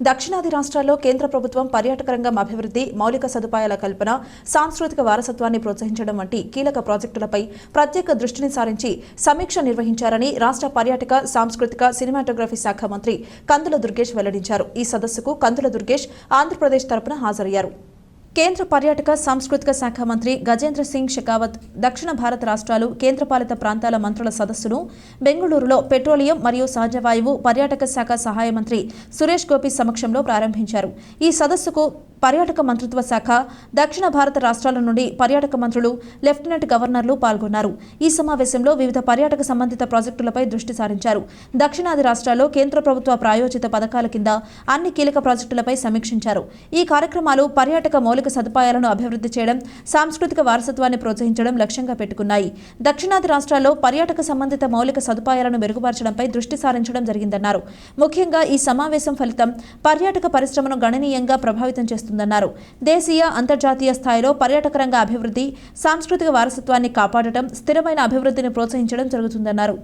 దక్షిణాది రాష్ట్రాల్లో కేంద్ర ప్రభుత్వం పర్యాటక రంగం అభివృద్ధి మౌలిక సదుపాయాల కల్పన సాంస్కృతిక వారసత్వాన్ని ప్రోత్సహించడం వంటి కీలక ప్రాజెక్టులపై ప్రత్యేక దృష్టిని సారించి సమీక్ష నిర్వహించారని రాష్ట్ర పర్యాటక సాంస్కృతిక సినిమాటోగ్రఫీ శాఖ మంత్రి కందుల దుర్గేష్ వెల్లడించారు. ఈ సదస్సుకు కందుల దుర్గేష్ ఆంధ్రప్రదేశ్ తరపున హాజరయ్యారు. కేంద్ర పర్యాటక సాంస్కృతిక శాఖ మంత్రి గజేంద్ర సింగ్ షెకావత్ దక్షిణ భారత రాష్ట్రాలు కేంద్రపాలిత ప్రాంతాల మంత్రుల సదస్సును బెంగళూరులో పెట్రోలియం మరియు సహజ వాయువు పర్యాటక శాఖ సహాయ మంత్రి సురేష్ గోపి సమక్షంలో ప్రారంభించారు. ఈ సదస్సుకు పర్యాటక మంత్రిత్వ శాఖ దక్షిణ భారత రాష్ట్రాల నుండి పర్యాటక మంత్రులు లెఫ్టినెంట్ గవర్నర్లు పాల్గొన్నారు. ఈ సమావేశంలో వివిధ పర్యాటక సంబంధిత ప్రాజెక్టులపై దృష్టి సారించారు. దక్షిణాది రాష్ట్రాల్లో కేంద్ర ప్రభుత్వ ప్రాయోజిత పథకాల కింద అన్ని కీలక ప్రాజెక్టులపై సమీక్షించారు. ఈ కార్యక్రమాలు పర్యాటక మౌలిక మౌలిక సదుపాయాలను అభివృద్ధి చేయడం సాంస్కృతిక వారసత్వాన్ని ప్రోత్సహించడం లక్ష్యంగా పెట్టుకున్నాయి. దక్షిణాది రాష్ట్రాల్లో పర్యాటక సంబంధిత మౌలిక సదుపాయాలను మెరుగుపరచడంపై దృష్టి సారించడం జరిగిందన్నారు. ముఖ్యంగా ఈ సమావేశం ఫలితం పర్యాటక పరిశ్రమను గణనీయంగా ప్రభావితం చేస్తుందన్నారు. దేశీయ అంతర్జాతీయ స్థాయిలో పర్యాటక రంగ అభివృద్ధి సాంస్కృతిక వారసత్వాన్ని కాపాడటం స్థిరమైన అభివృద్ధిని ప్రోత్సహించడం జరుగుతుందన్నారు.